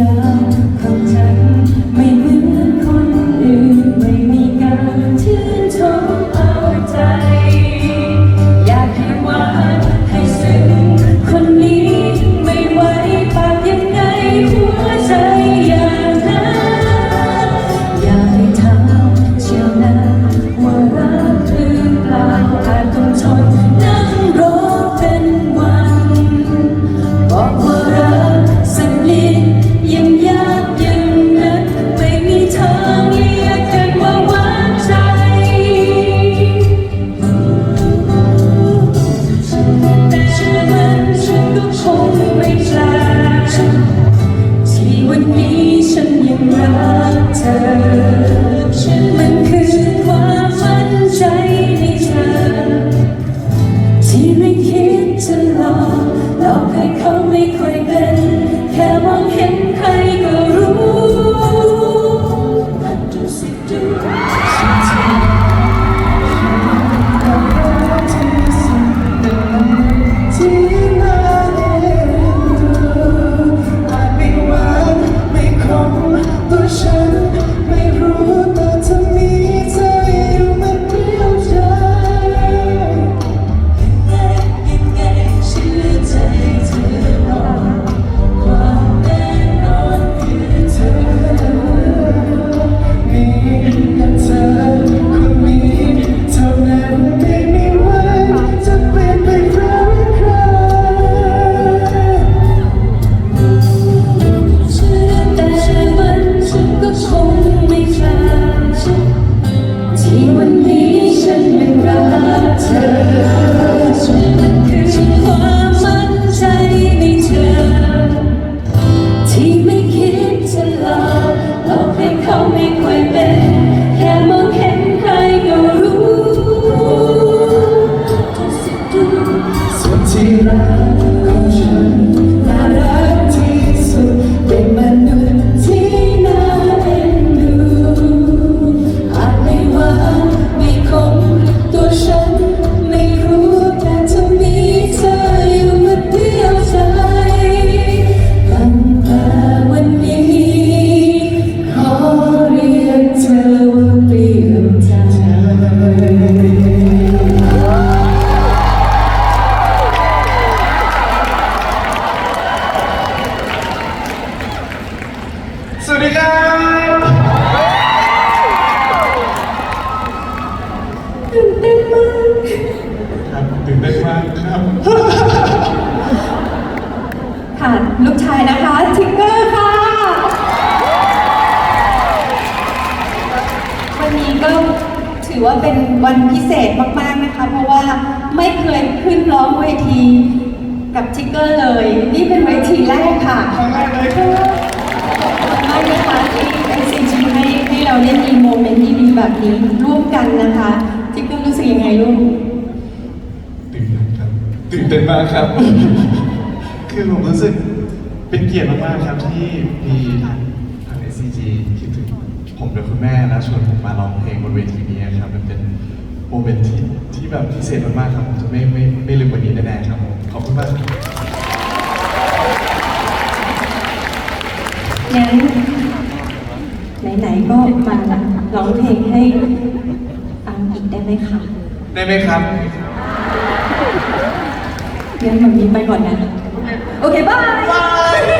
ราวของฉันไม่ รั วัสดีครับ ตื่นเต้นมากครับตื่นเต้นมากครับ ค่ะลูกชายนะคะทิกเกอร์ค่ะ วันนี้ก็ถือว่าเป็นวันพิเศษมากๆนะคะ เพราะว่าไม่เคยขึ้นร้องเวทีกับทิกเกอร์เลย นี่เป็นเวทีแรกค่ะครั้งแรกเลยครับ มากนะคะที่ไอซีจีให้ให้เราได้มีโมเมนต์ดีๆแบบนี้ ร่วมกันนะคะทิกเกอร์รู้สึกยังไงลูกตื่นเต้นครับตื่นเต้นมากครับ คือผมรู้สึกเป็นเกียรติมากๆครับที่มีทางทาง SCG คิดถึงผมและคุณแม่แล้วชวนผมมาร้องเพลงบนเวทีนี้ครับมันเป็นโมเมนต์ที่ที่แบบพิเศษมากๆครับผมจะไม่ไม่ไม่ลืมวันนี้แน่ๆครับผมขอบคุณมากครับงั้น ไหนๆก็มาร้องเพลงให้ฟังอีกได้ไหมคะได้ไหมครับงั้นแบบนี้ไปก่อนนะ โอเคบาย